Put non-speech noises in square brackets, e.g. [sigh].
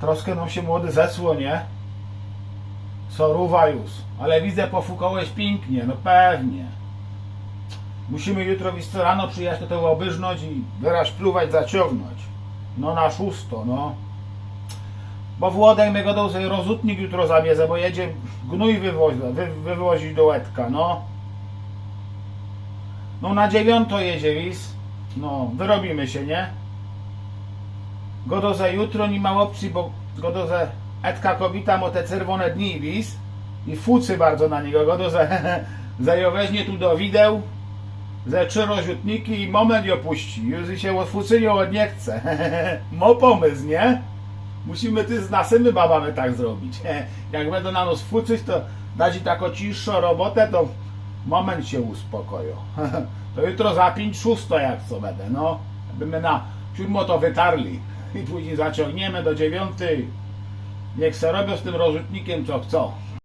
Troszkę nam się młody zesło, nie? Soruwa już. Ale widzę, pofukałeś pięknie, no pewnie. Musimy jutro co, rano przyjechać do tego obyżnąć i wyraz pluwać, zaciągnąć. No na szósto, no. Bo Włodek mnie godał sobie rozutnik jutro zabiezę, bo jedzie gnój wywozi, wy, wywozić do łetka, no. No na dziewiąto jedzie, wis. No, wyrobimy się, nie? Godoze jutro nie ma opcji, bo godoze etka kobita ma te czerwone dni, wis. I fucy bardzo na niego. Godoze [laughs] zajo weźmie tu do wideł, ze trzy rozrzutniki i moment ją puści. Już się od fucynią od nie chce. [laughs] Mo pomysł, nie? Musimy ty z nasymy babamy tak zrobić. [laughs] Jak będą na nos fucyć, to dać i taką ciszszą robotę, to moment się uspokoją. To jutro za 5 szósto jak co będę, no. Byśmy na siódmo to wytarli. I później zaciągniemy do dziewiątej. Niech se robią z tym rozrzutnikiem co chcą.